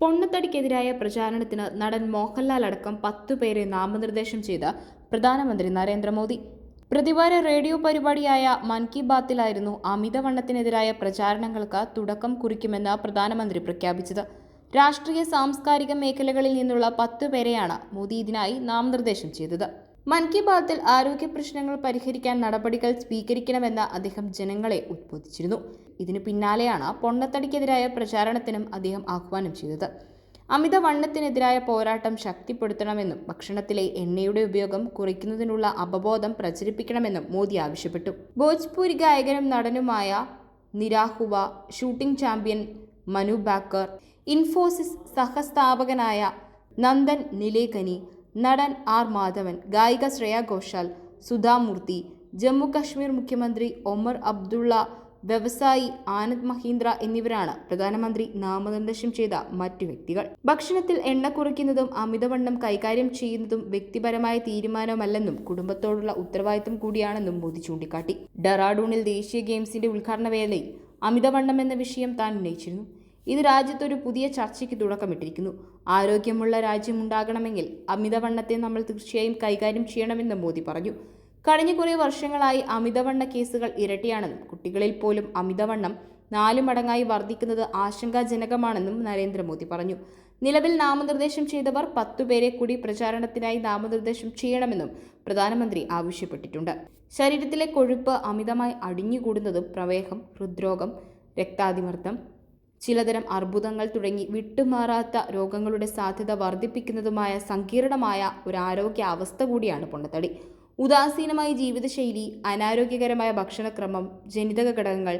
പൊണ്ണത്തടിക്കെതിരായ പ്രചാരണത്തിന് നടൻ മോഹൻലാൽ അടക്കം പത്തു പേരെ നാമനിർദ്ദേശം ചെയ്ത പ്രധാനമന്ത്രി നരേന്ദ്രമോദി. പ്രതിവാര റേഡിയോ പരിപാടിയായ മൻ കി ബാത്തിലായിരുന്നു അമിതവണ്ണത്തിനെതിരായ പ്രചാരണങ്ങൾക്ക് തുടക്കം കുറിക്കുമെന്ന് പ്രധാനമന്ത്രി പ്രഖ്യാപിച്ചത്. രാഷ്ട്രീയ സാംസ്കാരിക മേഖലകളിൽ നിന്നുള്ള പത്തു പേരെയാണ് മോദി ഇതിനായി നാമനിർദ്ദേശം ചെയ്തത്. മൻ കി ബാത്തിൽ ആരോഗ്യ പ്രശ്നങ്ങൾ പരിഹരിക്കാൻ നടപടികൾ സ്വീകരിക്കണമെന്ന് അദ്ദേഹം ജനങ്ങളെ ഉദ്ബോധിച്ചിരുന്നു ഇതിനു പിന്നാലെയാണ് പൊണ്ണത്തടിക്കെതിരായ പ്രചാരണത്തിനും അദ്ദേഹം ആഹ്വാനം ചെയ്തത്. അമിത വണ്ണത്തിനെതിരായ പോരാട്ടം ശക്തിപ്പെടുത്തണമെന്നും ഭക്ഷണത്തിലെ എണ്ണയുടെ ഉപയോഗം കുറയ്ക്കുന്നതിനുള്ള അപബോധം പ്രചരിപ്പിക്കണമെന്നും മോദി ആവശ്യപ്പെട്ടു. ഭോജ്പൂരി ഗായകനും നടനുമായ നിരാഹുവ ഷൂട്ടിംഗ് ചാമ്പ്യൻ മനു ബാക്കർ ഇൻഫോസിസ് സഹസ്ഥാപകനായ നന്ദൻ നിലേകനി നടൻ ആർ മാധവൻ ഗായിക ശ്രേയ ഘോഷാൽ സുധാമൂർത്തി ജമ്മു കശ്മീർ മുഖ്യമന്ത്രി ഒമർ അബ്ദുള്ള വ്യവസായി ആനന്ദ് മഹീന്ദ്ര എന്നിവരാണ് പ്രധാനമന്ത്രി നാമനിർദ്ദേശം ചെയ്ത മറ്റു വ്യക്തികൾ. ഭക്ഷണത്തിൽ എണ്ണ കുറയ്ക്കുന്നതും അമിതവണ്ണം കൈകാര്യം ചെയ്യുന്നതും വ്യക്തിപരമായ തീരുമാനമല്ലെന്നും കുടുംബത്തോടുള്ള ഉത്തരവാദിത്തം കൂടിയാണെന്നും മോദി ചൂണ്ടിക്കാട്ടി. ഡെറാഡൂണിൽ ദേശീയ ഗെയിംസിന്റെ ഉദ്ഘാടന വേളയിൽ അമിതവണ്ണം എന്ന വിഷയം താൻ ഉന്നയിച്ചിരുന്നു. ഇത് രാജ്യത്തൊരു പുതിയ ചർച്ചയ്ക്ക് തുടക്കമിട്ടിരിക്കുന്നു. ആരോഗ്യമുള്ള രാജ്യമുണ്ടാകണമെങ്കിൽ അമിതവണ്ണത്തെ നമ്മൾ തീർച്ചയായും കൈകാര്യം ചെയ്യണമെന്ന് മോദി പറഞ്ഞു. കഴിഞ്ഞ കുറേ വർഷങ്ങളായി അമിതവണ്ണ കേസുകൾ ഇരട്ടിയാണെന്നും കുട്ടികളിൽ പോലും അമിതവണ്ണം നാലു മടങ്ങായി വർദ്ധിക്കുന്നത് ആശങ്കാജനകമാണെന്നും നരേന്ദ്രമോദി പറഞ്ഞു. നിലവിൽ നാമനിർദ്ദേശം ചെയ്തവർ പത്തുപേരെ കൂടി പ്രചാരണത്തിനായി നാമനിർദ്ദേശം ചെയ്യണമെന്നും പ്രധാനമന്ത്രി ആവശ്യപ്പെട്ടിട്ടുണ്ട്. ശരീരത്തിലെ കൊഴുപ്പ് അമിതമായി അടിഞ്ഞുകൂടുന്നതും പ്രമേഹം ഹൃദ്രോഗം രക്താതിമർദ്ദം ചിലതരം അർബുദങ്ങൾ തുടങ്ങി വിട്ടുമാറാത്ത രോഗങ്ങളുടെ സാധ്യത വർദ്ധിപ്പിക്കുന്നതുമായ സങ്കീർണമായ ഒരു ആരോഗ്യാവസ്ഥ കൂടിയാണ് പൊണ്ണത്തടി. ഉദാസീനമായ ജീവിതശൈലി അനാരോഗ്യകരമായ ഭക്ഷണക്രമം ജനിതക ഘടകങ്ങൾ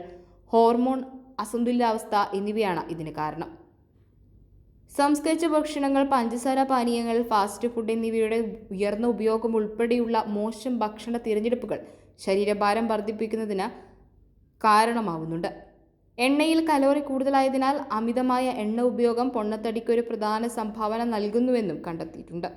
ഹോർമോൺ അസന്തുലിതാവസ്ഥ എന്നിവയാണ് ഇതിന് കാരണം. സംസ്കരിച്ച ഭക്ഷണങ്ങൾ പഞ്ചസാര പാനീയങ്ങൾ ഫാസ്റ്റ് ഫുഡ് എന്നിവയുടെ ഉയർന്ന ഉപയോഗം ഉൾപ്പെടെയുള്ള മോശം ഭക്ഷണ തിരഞ്ഞെടുപ്പുകൾ ശരീരഭാരം വർദ്ധിപ്പിക്കുന്നതിന് കാരണമാവുന്നുണ്ട്. എണ്ണയിൽ കലോറി കൂടുതലായതിനാൽ അമിതമായ എണ്ണ ഉപയോഗം പൊണ്ണത്തടിക്ക് ഒരു പ്രധാന സംഭാവന നൽകുന്നുവെന്നും കണ്ടെത്തിയിട്ടുണ്ട്.